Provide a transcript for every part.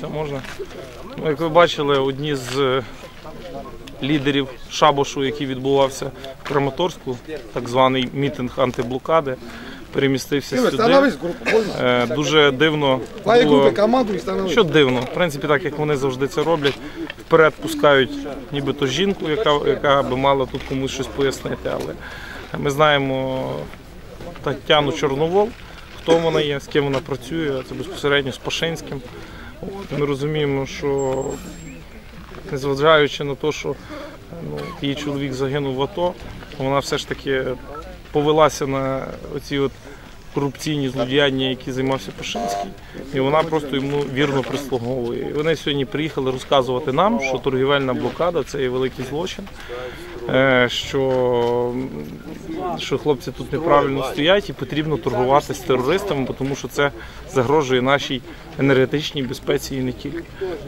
Все можна. Ну, як ви бачили, одні з е, лідерів шабошу, який відбувався в Краматорську, так званий мітинг антиблокади, перемістився сюди. Е, Дуже дивно було. Що дивно, в принципі, так як вони завжди це роблять, вперед пускають нібито жінку, яка, яка би мала тут комусь щось пояснити. Але ми знаємо Тетяну Чорновол, хто вона є, з ким вона працює, це безпосередньо з Пашинським. Ми розуміємо, що незважаючи на те, що ну, її чоловік загинув в АТО, вона все ж таки повелася на оці от корупційні злодіяння, які займався Пашинський, і вона просто йому вірно прислуговує. І вони сьогодні приїхали розказувати нам, що торгівельна блокада це є великий злочин, що, що хлопці тут неправильно стоять і потрібно торгувати з терористами, тому що це загрожує нашій енергетичній безпеці і не тільки.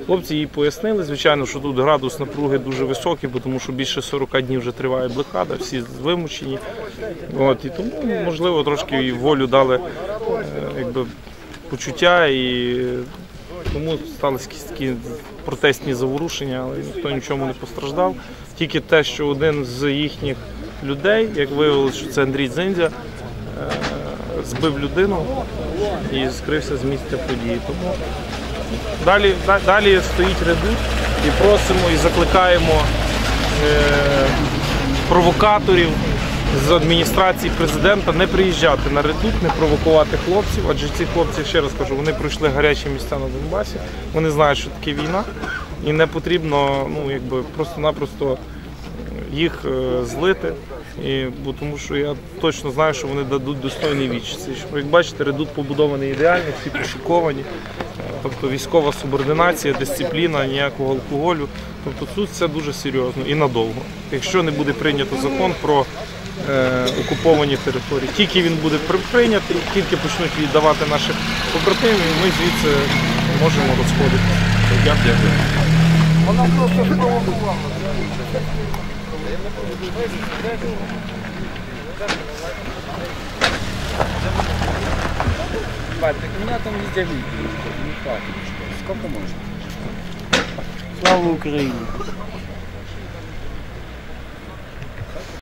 Хлопці їй пояснили, звичайно, що тут градус напруги дуже високий, тому що більше 40 днів вже триває блокада, всі вимучені. От, і тому, можливо, трошки волю дали е, якби, почуття і тому сталися такі протестні заворушення, але ніхто нічому не постраждав. Тільки те, що один з їхніх людей, як виявилося, що це Андрій Дзиндзя, е, збив людину і скрився з місця події. Тому далі, далі стоїть редут і просимо і закликаємо е, провокаторів з адміністрації президента не приїжджати на редут, не провокувати хлопців, адже ці хлопці, ще раз кажу, вони пройшли гарячі місця на Донбасі, вони знають, що таке війна, і не потрібно ну, якби, просто-напросто їх е, злити. І, бо тому що я точно знаю, що вони дадуть достойний відчит. Це, Як бачите, редут побудований ідеально, всі пошиковані. Тобто військова субординація, дисципліна, ніякого алкоголю. Тобто тут це дуже серйозно і надовго. Якщо не буде прийнято закон про е, окуповані території, тільки він буде прийнятий, тільки почнуть віддавати наших побратимів, ми звідси можемо розходитися. Дякую. Бать, так меня там везде видно. Не хватит. Сколько можно? Слава Україні!